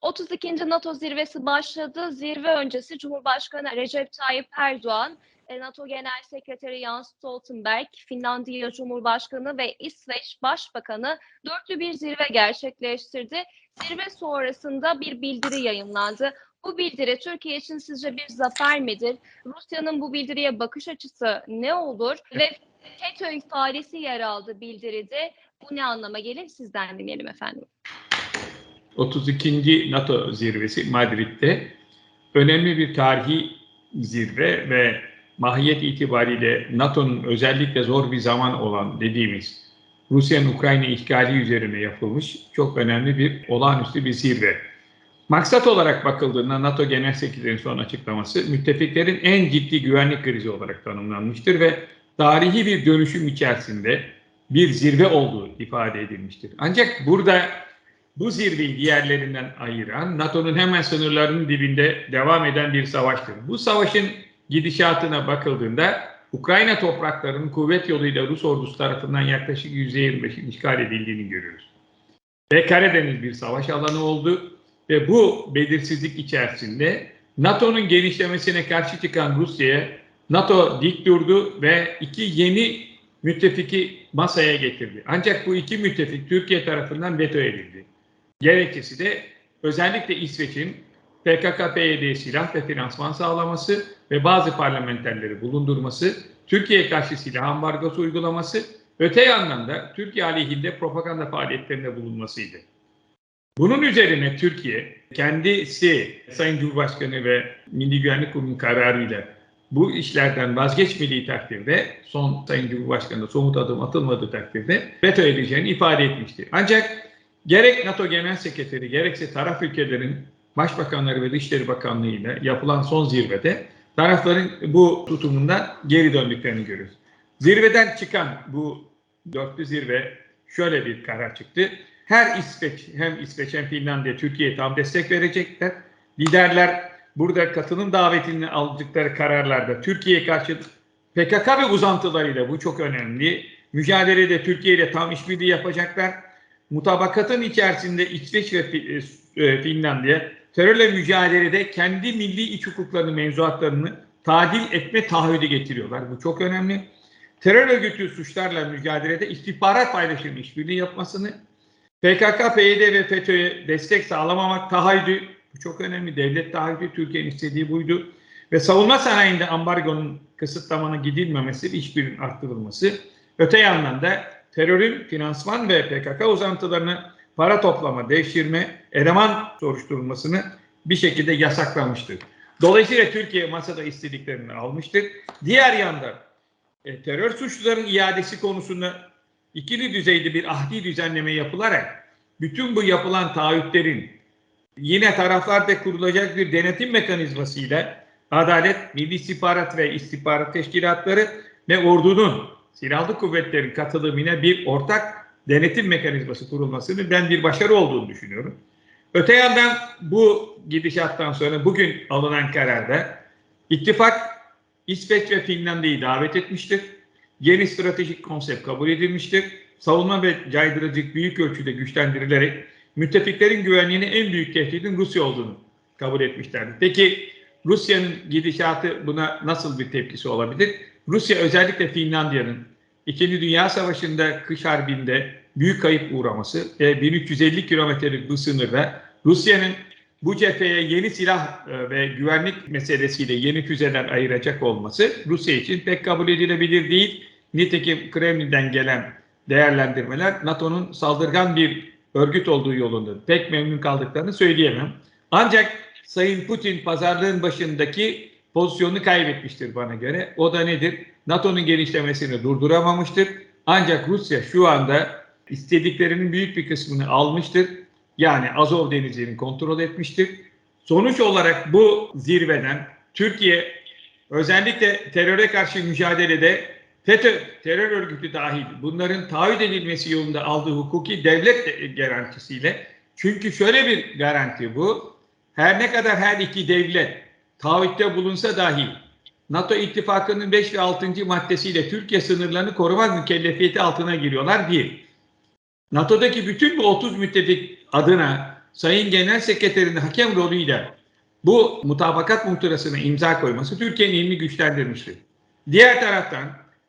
32. NATO zirvesi başladı. Zirve öncesi Cumhurbaşkanı Recep Tayyip Erdoğan, e, NATO Genel Sekreteri Jens Stoltenberg, Finlandiya Cumhurbaşkanı ve İsveç Başbakanı dörtlü bir zirve gerçekleştirdi. Zirve sonrasında bir bildiri yayınlandı. Bu bildiri Türkiye için sizce bir zafer midir? Rusya'nın bu bildiriye bakış açısı ne olur? Ve FETÖ ifadesi yer aldı bildiride. Bu ne anlama gelir? Sizden dinleyelim efendim. 32. NATO zirvesi Madrid'de önemli bir tarihi zirve ve mahiyet itibariyle NATO'nun özellikle zor bir zaman olan dediğimiz Rusya'nın Ukrayna işgali üzerine yapılmış çok önemli bir olağanüstü bir zirve. Maksat olarak bakıldığında NATO Genel Sekreterinin son açıklaması müttefiklerin en ciddi güvenlik krizi olarak tanımlanmıştır ve tarihi bir dönüşüm içerisinde bir zirve olduğu ifade edilmiştir. Ancak burada bu zirveyi diğerlerinden ayıran NATO'nun hemen sınırlarının dibinde devam eden bir savaştır. Bu savaşın gidişatına bakıldığında Ukrayna topraklarının kuvvet yoluyla Rus ordusu tarafından yaklaşık %25'in işgal edildiğini görüyoruz. Ve Karadeniz bir savaş alanı oldu ve bu belirsizlik içerisinde NATO'nun genişlemesine karşı çıkan Rusya'ya NATO dik durdu ve iki yeni müttefiki masaya getirdi. Ancak bu iki müttefik Türkiye tarafından veto edildi. Gerekçesi de özellikle İsveç'in PKK-PYD'ye silah ve finansman sağlaması ve bazı parlamenterleri bulundurması, Türkiye'ye karşı silah ambargosu uygulaması, öte yandan da Türkiye aleyhinde propaganda faaliyetlerinde bulunmasıydı. Bunun üzerine Türkiye kendisi Sayın Cumhurbaşkanı ve Milli Güvenlik Kurulu'nun kararıyla bu işlerden vazgeçmediği takdirde son Sayın Cumhurbaşkanı somut adım atılmadığı takdirde veto edeceğini ifade etmişti. Ancak gerek NATO Genel Sekreteri gerekse taraf ülkelerin Başbakanları ve Dışişleri Bakanlığı ile yapılan son zirvede tarafların bu tutumundan geri döndüklerini görüyoruz. Zirveden çıkan bu dörtlü zirve şöyle bir karar çıktı. Her İsveç hem İsveç hem Finlandiya Türkiye'ye tam destek verecekler. Liderler burada katılım davetini aldıkları kararlarda Türkiye'ye karşı PKK ve uzantılarıyla bu çok önemli. Mücadelede Türkiye ile tam işbirliği yapacaklar. Mutabakatın içerisinde İsveç ve e, Finlandiya terörle mücadelede kendi milli iç hukuklarını, mevzuatlarını tadil etme taahhüdü getiriyorlar. Bu çok önemli. Terör örgütü suçlarla mücadelede istihbarat paylaşımı işbirliği yapmasını, PKK, PYD ve FETÖ'ye destek sağlamamak taahhüdü, bu çok önemli. Devlet taahhüdü Türkiye'nin istediği buydu. Ve savunma sanayinde ambargonun kısıtlamanın gidilmemesi, işbirliğinin arttırılması. Öte yandan da terörün finansman ve PKK uzantılarını para toplama, devşirme, eleman soruşturulmasını bir şekilde yasaklamıştır. Dolayısıyla Türkiye masada istediklerini almıştır. Diğer yanda e, terör suçluların iadesi konusunda ikili düzeyde bir ahdi düzenleme yapılarak bütün bu yapılan taahhütlerin yine taraflarda kurulacak bir denetim mekanizmasıyla Adalet, Milli İstihbarat ve İstihbarat Teşkilatları ve ordunun silahlı kuvvetlerin katılımıyla bir ortak denetim mekanizması kurulmasının ben bir başarı olduğunu düşünüyorum. Öte yandan bu gidişattan sonra bugün alınan kararda ittifak İsveç ve Finlandiya'yı davet etmiştir. Yeni stratejik konsept kabul edilmiştir. Savunma ve caydırıcılık büyük ölçüde güçlendirilerek müttefiklerin güvenliğine en büyük tehdidin Rusya olduğunu kabul etmişlerdir. Peki Rusya'nın gidişatı buna nasıl bir tepkisi olabilir? Rusya özellikle Finlandiya'nın İkinci Dünya Savaşı'nda kış harbinde büyük kayıp uğraması ve 1350 kilometrelik bu sınırda Rusya'nın bu cepheye yeni silah e, ve güvenlik meselesiyle yeni füzeler ayıracak olması Rusya için pek kabul edilebilir değil. Nitekim Kremlin'den gelen değerlendirmeler NATO'nun saldırgan bir örgüt olduğu yolunda pek memnun kaldıklarını söyleyemem. Ancak Sayın Putin pazarlığın başındaki pozisyonu kaybetmiştir bana göre. O da nedir? NATO'nun genişlemesini durduramamıştır. Ancak Rusya şu anda istediklerinin büyük bir kısmını almıştır. Yani Azov denizini kontrol etmiştir. Sonuç olarak bu zirveden Türkiye özellikle teröre karşı mücadelede FETÖ terör örgütü dahil bunların taahhüt edilmesi yolunda aldığı hukuki devlet garantisiyle çünkü şöyle bir garanti bu. Her ne kadar her iki devlet taahhütte bulunsa dahi NATO ittifakının 5 ve 6. maddesiyle Türkiye sınırlarını korumak mükellefiyeti altına giriyorlar. Bir, NATO'daki bütün bu 30 müttefik adına Sayın Genel Sekreterin hakem rolüyle bu mutabakat muhtırasına imza koyması Türkiye'nin elini güçlendirmiştir. Diğer taraftan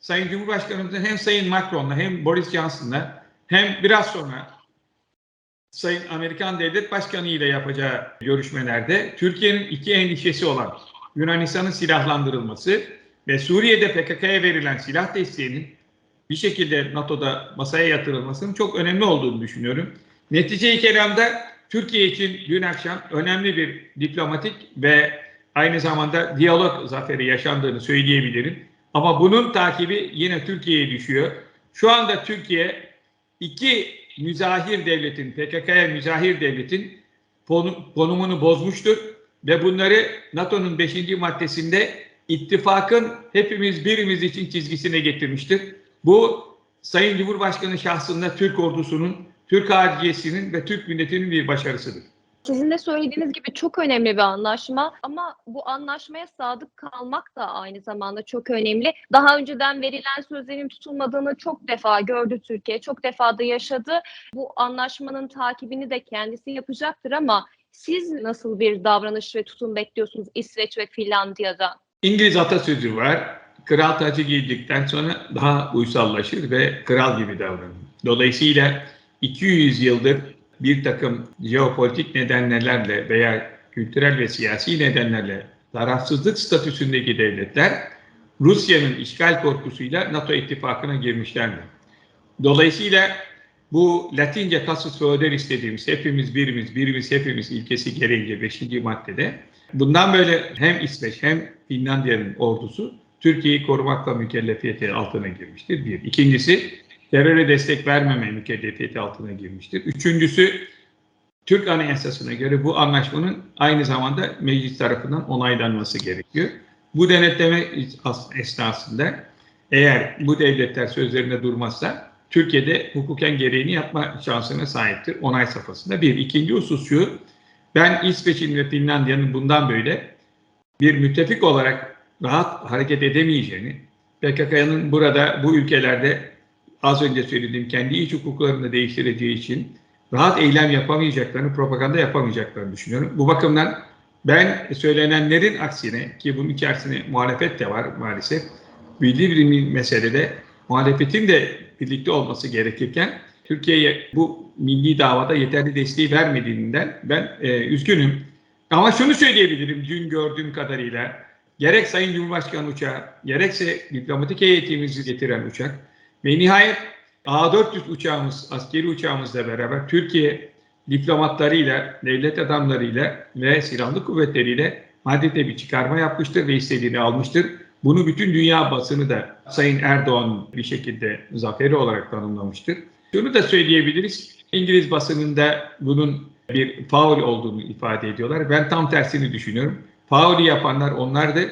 Sayın Cumhurbaşkanımızın hem Sayın Macron'la hem Boris Johnson'la hem biraz sonra Sayın Amerikan Devlet Başkanı ile yapacağı görüşmelerde Türkiye'nin iki endişesi olan Yunanistan'ın silahlandırılması ve Suriye'de PKK'ya verilen silah desteğinin bir şekilde NATO'da masaya yatırılmasının çok önemli olduğunu düşünüyorum. Netice-i kelamda Türkiye için dün akşam önemli bir diplomatik ve aynı zamanda diyalog zaferi yaşandığını söyleyebilirim. Ama bunun takibi yine Türkiye'ye düşüyor. Şu anda Türkiye iki müzahir devletin, PKK'ya müzahir devletin konumunu bozmuştur ve bunları NATO'nun 5. maddesinde ittifakın hepimiz birimiz için çizgisine getirmiştir. Bu Sayın Cumhurbaşkanı şahsında Türk ordusunun, Türk harciyesinin ve Türk milletinin bir başarısıdır. Sizin de söylediğiniz gibi çok önemli bir anlaşma ama bu anlaşmaya sadık kalmak da aynı zamanda çok önemli. Daha önceden verilen sözlerin tutulmadığını çok defa gördü Türkiye, çok defa da yaşadı. Bu anlaşmanın takibini de kendisi yapacaktır ama siz nasıl bir davranış ve tutum bekliyorsunuz İsveç ve Finlandiya'da? İngiliz atasözü var. Kral tacı giydikten sonra daha uysallaşır ve kral gibi davranır. Dolayısıyla 200 yıldır bir takım jeopolitik nedenlerle veya kültürel ve siyasi nedenlerle tarafsızlık statüsündeki devletler Rusya'nın işgal korkusuyla NATO ittifakına girmişlerdir. Dolayısıyla bu Latince casus feodalis dediğimiz hepimiz birimiz, birimiz hepimiz ilkesi gereğince 5. maddede bundan böyle hem İsveç hem Finlandiya'nın ordusu Türkiye'yi korumakla mükellefiyeti altına girmiştir. Bir. İkincisi teröre destek vermeme mükellefiyeti altına girmiştir. Üçüncüsü Türk Anayasası'na göre bu anlaşmanın aynı zamanda meclis tarafından onaylanması gerekiyor. Bu denetleme esnasında eğer bu devletler sözlerinde durmazsa Türkiye'de hukuken gereğini yapma şansına sahiptir onay safhasında. Bir. ikinci husus şu, ben İsveç'in ve Finlandiya'nın bundan böyle bir müttefik olarak rahat hareket edemeyeceğini, PKK'nın burada bu ülkelerde az önce söylediğim kendi iç hukuklarını değiştireceği için rahat eylem yapamayacaklarını, propaganda yapamayacaklarını düşünüyorum. Bu bakımdan ben söylenenlerin aksine ki bunun içerisinde muhalefet de var maalesef. Bildiği bir meselede muhalefetin de birlikte olması gerekirken Türkiye'ye bu milli davada yeterli desteği vermediğinden ben e, üzgünüm. Ama şunu söyleyebilirim dün gördüğüm kadarıyla gerek Sayın Cumhurbaşkanı uçağı gerekse diplomatik heyetimizi getiren uçak ve nihayet A400 uçağımız, askeri uçağımızla beraber Türkiye diplomatlarıyla, devlet adamlarıyla ve silahlı kuvvetleriyle Madrid'de bir çıkarma yapmıştır ve istediğini almıştır. Bunu bütün dünya basını da Sayın Erdoğan bir şekilde zaferi olarak tanımlamıştır. Şunu da söyleyebiliriz. İngiliz basınında bunun bir faul olduğunu ifade ediyorlar. Ben tam tersini düşünüyorum. Faulü yapanlar onlardı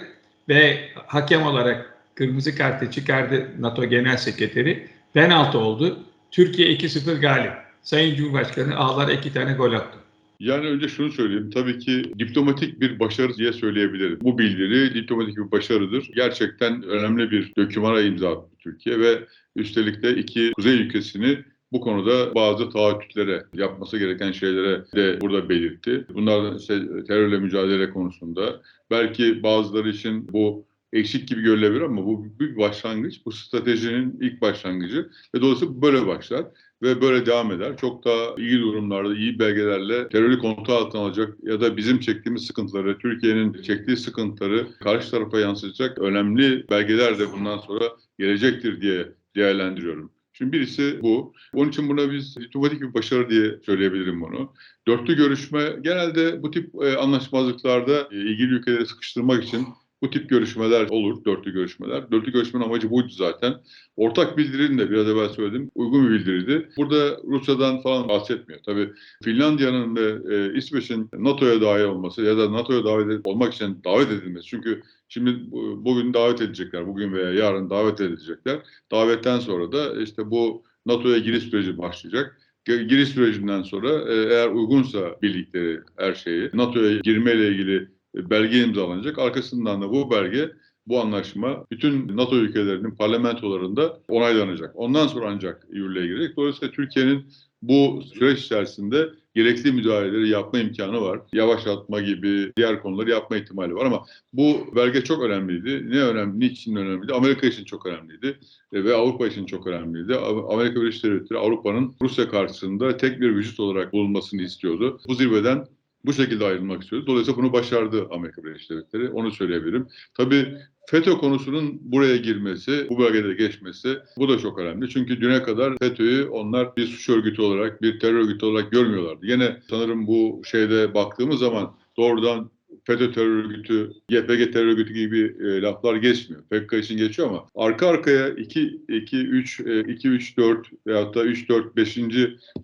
ve hakem olarak kırmızı kartı çıkardı NATO Genel Sekreteri. Penaltı oldu. Türkiye 2-0 galip. Sayın Cumhurbaşkanı ağlar iki tane gol attı. Yani önce şunu söyleyeyim. Tabii ki diplomatik bir başarı diye söyleyebilirim. Bu bildiri diplomatik bir başarıdır. Gerçekten önemli bir dokümana imza attı Türkiye ve üstelik de iki kuzey ülkesini bu konuda bazı taahhütlere, yapması gereken şeylere de burada belirtti. Bunlar işte terörle mücadele konusunda. Belki bazıları için bu eksik gibi görülebilir ama bu bir başlangıç. Bu stratejinin ilk başlangıcı ve dolayısıyla böyle başlar ve böyle devam eder. Çok daha iyi durumlarda, iyi belgelerle terörü kontrol altına alacak ya da bizim çektiğimiz sıkıntıları, Türkiye'nin çektiği sıkıntıları karşı tarafa yansıtacak önemli belgeler de bundan sonra gelecektir diye değerlendiriyorum. Şimdi birisi bu. Onun için buna biz diplomatik bir başarı diye söyleyebilirim bunu. Dörtlü görüşme genelde bu tip e, anlaşmazlıklarda e, ilgili ülkeleri sıkıştırmak için bu tip görüşmeler olur, dörtlü görüşmeler. Dörtlü görüşmenin amacı buydu zaten. Ortak bildirinin de biraz evvel söyledim, uygun bir bildiriydi. Burada Rusya'dan falan bahsetmiyor. Tabii Finlandiya'nın ve e, İsveç'in NATO'ya dahil olması ya da NATO'ya davet olmak için davet edilmesi. Çünkü şimdi bugün davet edecekler, bugün veya yarın davet edilecekler. Davetten sonra da işte bu NATO'ya giriş süreci başlayacak giriş sürecinden sonra e, eğer uygunsa bildikleri her şeyi NATO'ya girmeyle ilgili belge imzalanacak. Arkasından da bu belge, bu anlaşma bütün NATO ülkelerinin parlamentolarında onaylanacak. Ondan sonra ancak yürürlüğe girecek. Dolayısıyla Türkiye'nin bu süreç içerisinde gerekli müdahaleleri yapma imkanı var. Yavaşlatma gibi diğer konuları yapma ihtimali var ama bu belge çok önemliydi. Ne önemli, niçin önemliydi? Amerika için çok önemliydi e, ve Avrupa için çok önemliydi. Amerika Birleşik Devletleri Avrupa'nın Rusya karşısında tek bir vücut olarak bulunmasını istiyordu. Bu zirveden bu şekilde ayrılmak istiyordu. Dolayısıyla bunu başardı Amerika Birleşik Devletleri. Onu söyleyebilirim. Tabii FETÖ konusunun buraya girmesi, bu bölgede geçmesi bu da çok önemli. Çünkü düne kadar FETÖ'yü onlar bir suç örgütü olarak, bir terör örgütü olarak görmüyorlardı. Yine sanırım bu şeyde baktığımız zaman doğrudan FETÖ terör örgütü, YPG terör örgütü gibi e, laflar geçmiyor. PKK için geçiyor ama arka arkaya 2, 2, 3, 2, 3, 4 veyahut da 3, 4, 5.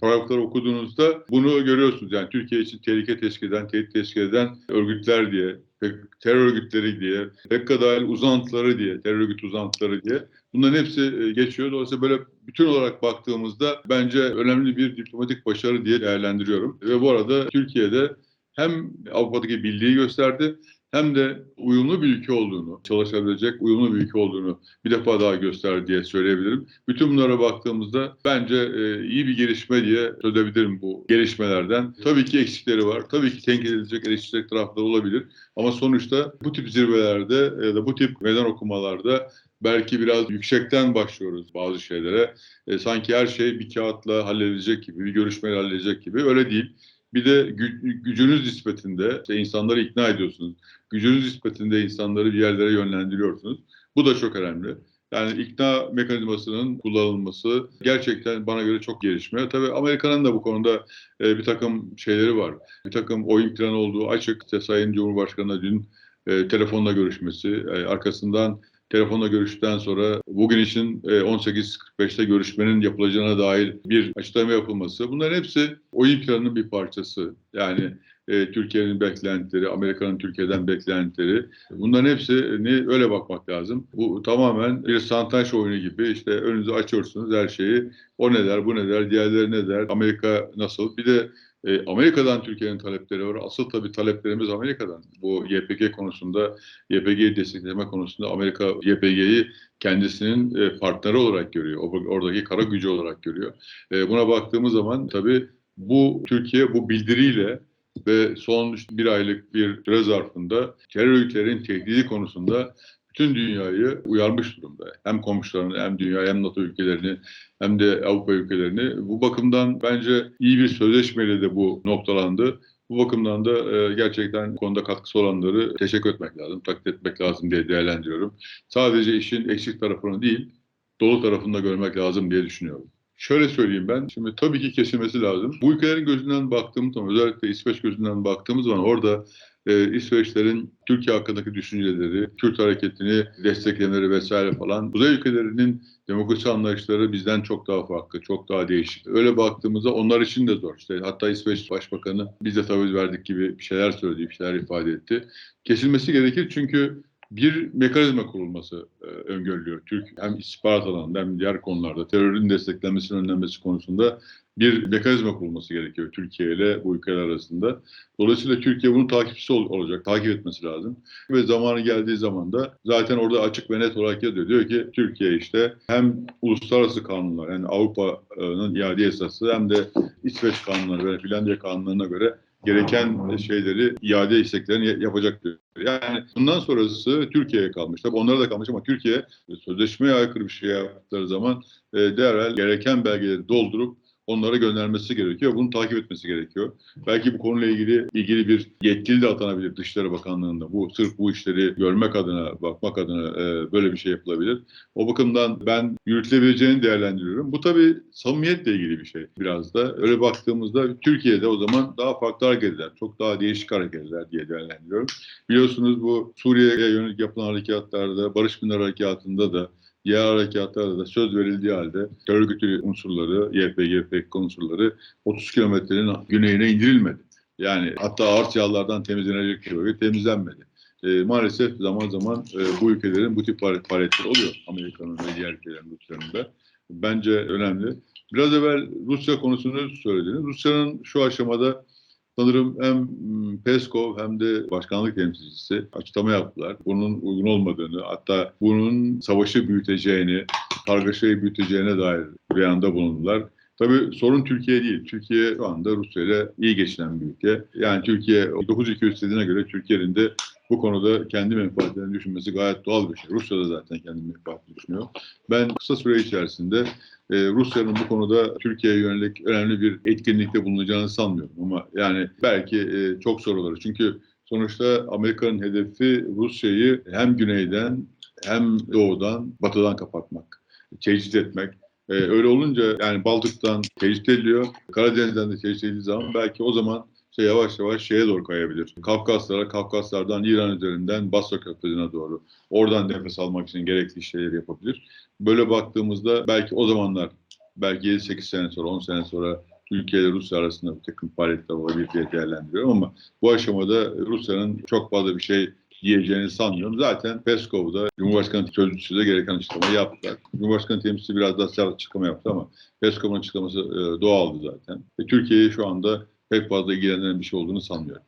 paragrafları okuduğunuzda bunu görüyorsunuz. Yani Türkiye için tehlike teşkil eden, tehdit teşkil eden örgütler diye, terör örgütleri diye, PKK dahil uzantıları diye, terör örgüt uzantıları diye bunların hepsi e, geçiyor. Dolayısıyla böyle bütün olarak baktığımızda bence önemli bir diplomatik başarı diye değerlendiriyorum. Ve bu arada Türkiye'de hem Avrupa'daki birliği gösterdi hem de uyumlu bir ülke olduğunu, çalışabilecek uyumlu bir ülke olduğunu bir defa daha gösterdi diye söyleyebilirim. Bütün bunlara baktığımızda bence e, iyi bir gelişme diye söyleyebilirim bu gelişmelerden. Tabii ki eksikleri var. Tabii ki tenkit edilecek, eleştirecek tarafları olabilir. Ama sonuçta bu tip zirvelerde ya da bu tip meydan okumalarda belki biraz yüksekten başlıyoruz bazı şeylere. E, sanki her şey bir kağıtla halledilecek gibi, bir görüşmeyle halledilecek gibi. Öyle değil. Bir de gü- gücünüz nispetinde işte insanları ikna ediyorsunuz. Gücünüz nispetinde insanları bir yerlere yönlendiriyorsunuz. Bu da çok önemli. Yani ikna mekanizmasının kullanılması gerçekten bana göre çok gelişme. Tabii Amerika'nın da bu konuda e, bir takım şeyleri var. Bir takım oyun planı olduğu açık. Sayın Cumhurbaşkanı dün e, telefonla görüşmesi, e, arkasından telefonla görüştükten sonra bugün için e, 18.45'te görüşmenin yapılacağına dair bir açıklama yapılması. Bunların hepsi oyun planının bir parçası. Yani e, Türkiye'nin beklentileri, Amerika'nın Türkiye'den beklentileri. Bunların hepsini öyle bakmak lazım. Bu tamamen bir santaş oyunu gibi. İşte önünüzü açıyorsunuz her şeyi. O ne der, bu ne der, diğerleri ne der, Amerika nasıl? Bir de e, Amerika'dan Türkiye'nin talepleri var. Asıl tabii taleplerimiz Amerika'dan. Bu YPG konusunda, YPG'yi destekleme konusunda Amerika YPG'yi kendisinin e, partneri olarak görüyor. Oradaki kara gücü olarak görüyor. E, buna baktığımız zaman tabii bu Türkiye bu bildiriyle ve son bir aylık bir süre zarfında terör örgütlerin tehdidi konusunda bütün dünyayı uyarmış durumda. Hem komşularını hem dünya hem NATO ülkelerini hem de Avrupa ülkelerini. Bu bakımdan bence iyi bir sözleşmeyle de bu noktalandı. Bu bakımdan da e, gerçekten konuda katkısı olanları teşekkür etmek lazım, takdir etmek lazım diye değerlendiriyorum. Sadece işin eksik tarafını değil, dolu tarafını da görmek lazım diye düşünüyorum. Şöyle söyleyeyim ben, şimdi tabii ki kesilmesi lazım. Bu ülkelerin gözünden baktığımız zaman, özellikle İsveç gözünden baktığımız zaman orada e, İsveçlerin Türkiye hakkındaki düşünceleri, Kürt hareketini desteklemeleri vesaire falan, Kuzey ülkelerinin demokrasi anlayışları bizden çok daha farklı, çok daha değişik. Öyle baktığımızda onlar için de zor. İşte hatta İsveç Başbakanı biz de taviz verdik gibi bir şeyler söyledi, bir şeyler ifade etti. Kesilmesi gerekir çünkü bir mekanizma kurulması e, öngörülüyor. Türk hem istihbarat alanında hem diğer konularda terörün desteklenmesinin önlenmesi konusunda bir mekanizma kurulması gerekiyor Türkiye ile bu ülkeler arasında. Dolayısıyla Türkiye bunun takipçisi ol- olacak, takip etmesi lazım. Ve zamanı geldiği zaman da zaten orada açık ve net olarak yazıyor. Diyor ki Türkiye işte hem uluslararası kanunlar yani Avrupa'nın iade esası hem de İsveç kanunları ve Finlandiya kanunlarına göre gereken şeyleri iade isteklerini yapacak diyor. Yani bundan sonrası Türkiye'ye kalmış. Tabii onlara da kalmış ama Türkiye sözleşmeye aykırı bir şey yaptıkları zaman e, derhal gereken belgeleri doldurup onlara göndermesi gerekiyor. Bunu takip etmesi gerekiyor. Belki bu konuyla ilgili ilgili bir yetkili de atanabilir Dışişleri Bakanlığı'nda. Bu sırf bu işleri görmek adına, bakmak adına e, böyle bir şey yapılabilir. O bakımdan ben yürütülebileceğini değerlendiriyorum. Bu tabii samimiyetle ilgili bir şey biraz da. Öyle baktığımızda Türkiye'de o zaman daha farklı hareketler, çok daha değişik hareketler diye değerlendiriyorum. Biliyorsunuz bu Suriye'ye yönelik yapılan harekatlarda, Barış Pınar Harekatı'nda da diğer harekatlarda da söz verildiği halde terör örgütü unsurları, YPG, PKK unsurları 30 kilometrenin güneyine indirilmedi. Yani hatta ağır silahlardan temizlenecek bölge temizlenmedi. E, maalesef zaman zaman e, bu ülkelerin bu tip faaliyetleri oluyor. Amerika'nın ve diğer ülkelerin Rusya'nın Bence önemli. Biraz evvel Rusya konusunu söylediniz. Rusya'nın şu aşamada sanırım hem Peskov hem de başkanlık temsilcisi açıklama yaptılar. Bunun uygun olmadığını hatta bunun savaşı büyüteceğini, kargaşayı büyüteceğine dair beyanda bulundular. Tabii sorun Türkiye değil. Türkiye şu anda Rusya ile iyi geçinen bir ülke. Yani Türkiye 9 istediğine göre Türkiye'nin de bu konuda kendi menfaatlerini düşünmesi gayet doğal bir şey. Rusya da zaten kendi menfaatini düşünüyor. Ben kısa süre içerisinde e, Rusya'nın bu konuda Türkiye'ye yönelik önemli bir etkinlikte bulunacağını sanmıyorum. Ama yani belki e, çok zor olur. Çünkü sonuçta Amerika'nın hedefi Rusya'yı hem güneyden hem doğudan, batıdan kapatmak, tecrit etmek. Ee, öyle olunca yani Baltık'tan tecrit ediliyor, Karadeniz'den de tecrit edildiği zaman belki o zaman şey yavaş yavaş şeye doğru kayabilir. Kafkaslara, Kafkaslardan İran üzerinden Basra Körfezi'ne doğru. Oradan nefes almak için gerekli şeyleri yapabilir. Böyle baktığımızda belki o zamanlar, belki 7-8 sene sonra, 10 sene sonra Türkiye ile Rusya arasında bir takım faaliyetler olabilir diye değerlendiriyorum ama bu aşamada Rusya'nın çok fazla bir şey diyeceğini sanmıyorum. Zaten Peskov'da Cumhurbaşkanı sözcüsü de gereken açıklamayı yaptılar. Cumhurbaşkanı temsilcisi biraz daha sert açıklama yaptı ama Peskov'un açıklaması e, doğaldı zaten. Ve Türkiye'yi şu anda pek fazla ilgilendiren bir şey olduğunu sanmıyorum.